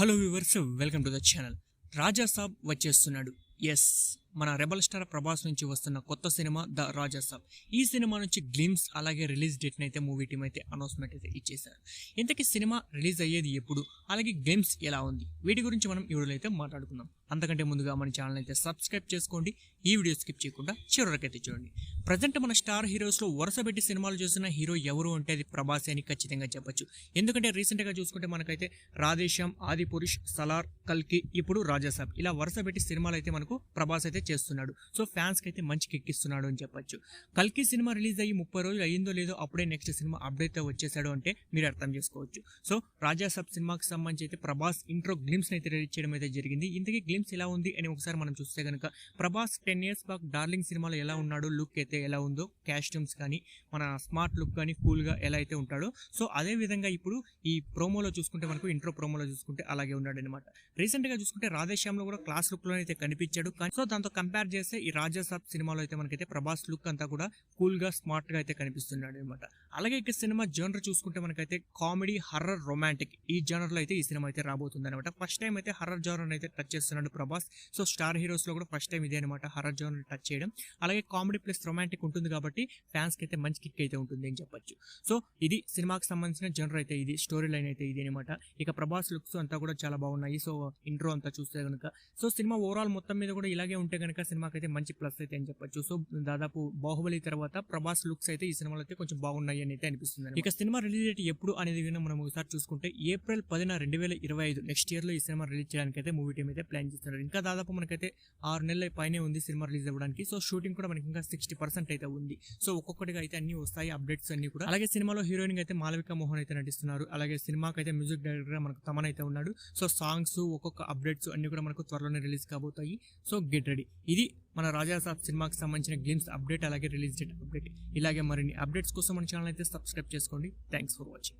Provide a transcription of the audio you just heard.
Hello viewers welcome to the channel Raja Saab వచ్చేస్తున్నాడు. Yes మన rebel star Prabhas నుంచి వస్తున్న కొత్త సినిమా ద రాజాసాబ్ ఈ సినిమా నుంచి గ్లిమ్స్ అలాగే రిలీజ్ డేట్ అయితే మూవీ టీం అయితే అనౌన్స్మెంట్ అయితే ఇచ్చేశారు. ఇంతకీ సినిమా రిలీజ్ అయ్యేది ఎప్పుడు? అలాగే గ్లిమ్స్ ఎలా ఉంది? వీటి గురించి మనం ఈ వీడియోలో అయితే మాట్లాడుకుందాం. అంతకంటే ముందుగా మన ఛానల్ అయితే సబ్స్క్రైబ్ చేసుకోండి. ఈ వీడియో స్కిప్ చేయకుండా చివరికైతే చూడండి. ప్రజెంట్ మన స్టార్ హీరోస్లో వరుస పెట్టి సినిమాలు చూసిన హీరో ఎవరు అంటే అది ప్రభాస్ అని ఖచ్చితంగా చెప్పొచ్చు. ఎందుకంటే రీసెంట్గా చూసుకుంటే మనకైతే రాధేశ్యామ్ ఆది పురుష్ సలార్ కల్కి ఇప్పుడు రాజాసాబ్ ఇలా వరుస పెట్టి సినిమాలు అయితే మనకు ప్రభాస్ అయితే చేస్తున్నాడు. సో ఫ్యాన్స్కి అయితే మంచి కిక్కిస్తున్నాడు అని చెప్పొచ్చు. కల్కి సినిమా రిలీజ్ అయ్యి ముప్పై రోజులు అయ్యిందో లేదో అప్పుడే నెక్స్ట్ సినిమా అప్డేట్ వచ్చేసాడు అంటే మీరు అర్థం చేసుకోవచ్చు. సో రాజా సబ్ సినిమాకి సంబంధించి అయితే ప్రభాస్ ఇంట్రో గ్లిమ్స్ అయితే రిలీజ్ చేయడం అయితే జరిగింది. ఇంతకీ గ్లిమ్స్ ఎలా ఉంది అని ఒకసారి మనం చూస్తే కనుక Prabhas ten years back darling సినిమాలో ఎలా ఉన్నాడో లుక్ అయితే ఎలా ఉందో కాస్ట్యూమ్స్ కానీ మన స్మార్ట్ లుక్ కానీ కూల్గా ఎలా అయితే ఉంటాడో. సో అదే విధంగా ఇప్పుడు ఈ ప్రోమోలో చూసుకుంటే మనకు ఇంట్రో ప్రోమోలో చూసుకుంటే అలాగే ఉన్నాడు అనమాట రీసెంట్గా చూసుకుంటే రాధేశ్యామ్లో కూడా క్లాస్ లుక్లో అయితే కనిపించాడు. కానీ సో దాంతో కంపేర్ చేస్తే ఈ రాజాసాబ్ సినిమాలో అయితే మనకైతే ప్రభాస్ లుక్ అంతా కూడా కూల్గా స్మార్ట్ అయితే కనిపిస్తున్నాడు అనమాట అలాగే ఇక సినిమా జనర్ చూసుకుంటే మనకైతే కామెడీ హర్రర్ రొమాంటిక్ ఈ జనర్ అయితే ఈ సినిమా అయితే రాబోతుంది అనమాట ఫస్ట్ టైం అయితే హర్రర్ జోనర్ అయితే టచ్ చేస్తున్నాడు ప్రభాస్. సో స్టార్ హీరోస్లో కూడా ఫస్ట్ టైం ఇదే అనమాట హర్రర్ జోనర్ టచ్ చేయడం. అలాగే కామెడీ ప్లస్ రొమాంటిక్ ఉంటుంది కాబట్టి ఫ్యాన్స్కి అయితే మంచి కిక్ అయితే ఉంటుంది అని చెప్పొచ్చు. సో ఇది సినిమాకి సంబంధించిన జనర్ అయితే ఇది స్టోరీ లైన్ అయితే ఇది అనమాట ఇక ప్రభాస్ లుక్స్ అంతా కూడా చాలా బాగున్నాయి. సో ఇంట్రో అంతా చూస్తే కనుక సో సినిమా ఓవరాల్ మొత్తం మీద కూడా ఇలాగే ఉంటే కనుక సినిమాకి అయితే మంచి ప్లస్ అయితే అని చెప్పొచ్చు. సో దాదాపు బాహుబలి తర్వాత ప్రభాస్ లుక్స్ అయితే ఈ సినిమాలో అయితే కొంచెం బాగున్నాయి అయితే అనిపిస్తుంది ఇక సినిమా రిలీజ్ డేట్ ఎప్పుడు అనేది కనుక మనం ఒకసారి చూసుకుంటే ఏప్రిల్ పదిన రెండు వేల ఇరవై ఐదు నెక్స్ట్ ఇయర్లో ఈ సినిమా రిలీజ్ చేయడానికి అయితే మూవీ టీమ్ అయితే ప్లాన్ చేస్తున్నారు. ఇంకా దాదాపు మనకైతే ఆరు నెలల పైనే ఉంది సినిమా రిలీజ్ అవ్వడానికి. సో షూటింగ్ కూడా మనకి ఇంకా సిక్స్టీ పర్సెంట్ అయితే ఉంది. సో ఒక్కొక్కటిగా అయితే అన్ని వస్తాయి అప్డేట్స్ అన్ని కూడా. అలాగే సినిమాలో హీరోయిన్ అయితే మాలవిక మోహన్ అయితే నటిస్తున్నారు. అలాగే సినిమాకి అయితే మ్యూజిక్ డైరెక్టర్గా మనకు తమన్ అయితే ఉన్నాడు. సో సాంగ్స్ ఒక్కొక్క అప్డేట్స్ అన్ని కూడా మనకు త్వరలోనే రిలీజ్ కాబోతాయి. So get ready. ఇది మన రాజాసాబ్ సినిమాకి సంబంధించిన గేమ్స్ అప్డేట్ అలాగే రిలీజ్ డేట్ అప్డేట్ ఇలాగే మరిన్ని అప్డేట్స్ కోసం మన ఛానల్ అయితే సబ్స్క్రైబ్ చేసుకోండి. Thanks for watching